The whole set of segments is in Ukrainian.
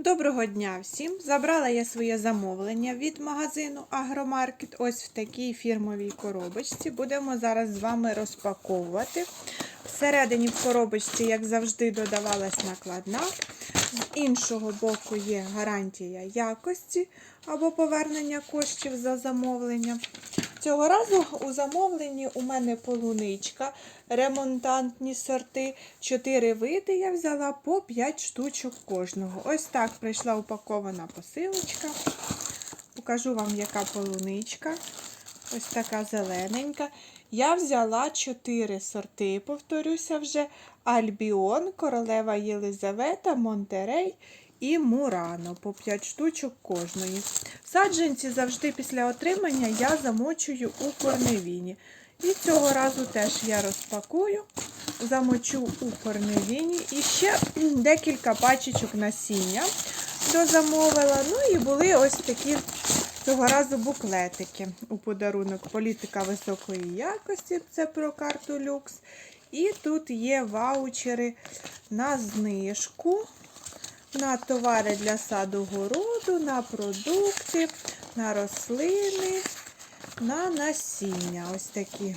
Доброго дня всім! Забрала я своє замовлення від магазину Агромаркет. Ось в такій фірмовій коробочці. Будемо зараз з вами розпаковувати. Всередині в коробочці, як завжди, додавалась накладна. З іншого боку є гарантія якості або повернення коштів за замовлення. Цього разу у замовленні у мене полуничка, ремонтантні сорти. Чотири види я взяла по 5 штучок кожного. Ось так прийшла упакована посилочка. Покажу вам, яка полуничка. Ось така зелененька. Я взяла 4 сорти, повторюся вже: Альбіон, Королева Єлизавета, Монтерей і Мурано по 5 штучок кожної. Саджанці завжди після отримання я замочую у корневіні. І цього разу теж я розпакую, замочу у корневіні. І ще декілька пачечок насіння дозамовила. Ну і були ось такі цього разу буклетики у подарунок. Політика високої якості, це про карту люкс. І тут є ваучери на знижку на товари для саду городу, на продукти, на рослини, на насіння. Ось такі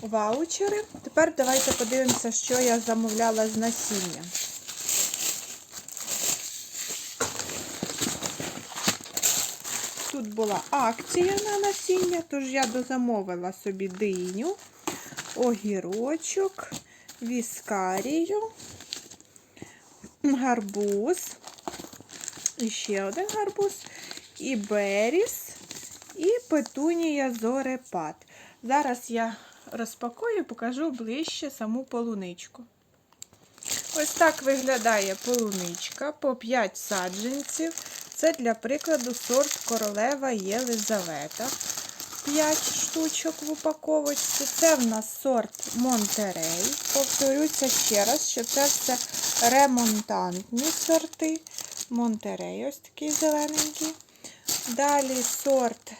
ваучери. Тепер давайте подивимося, що я замовляла з насіння. Тут була акція на насіння, тож я дозамовила собі диню, огірочок, віскарію гарбуз, ще один гарбуз, і беріс, і петунія зорепад. Зараз я розпакую і покажу ближче саму полуничку. Ось так виглядає полуничка по 5 саджанців. Це для прикладу сорт королева Єлизавета. 5 штучок в упаковочці. Це в нас сорт Монтерей. Повторюся ще раз, що це все ремонтантні сорти. Монтерей, ось такий зелененький. Далі сорт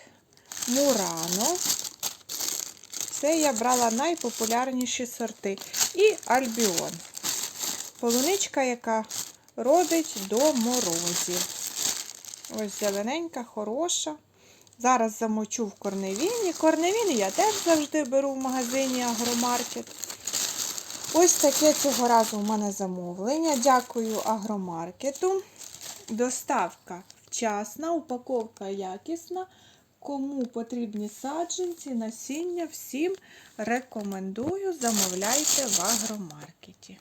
Мурано. Це я брала найпопулярніші сорти. І Альбіон. Полуничка, яка родить до морозів. Ось зелененька, хороша. Зараз замочу в корневіні. Корневіни я теж завжди беру в магазині Агромаркет. Ось таке цього разу у мене замовлення. Дякую агромаркету. Доставка вчасна, упаковка якісна. Кому потрібні саджанці, насіння, всім рекомендую замовляйте в агромаркеті.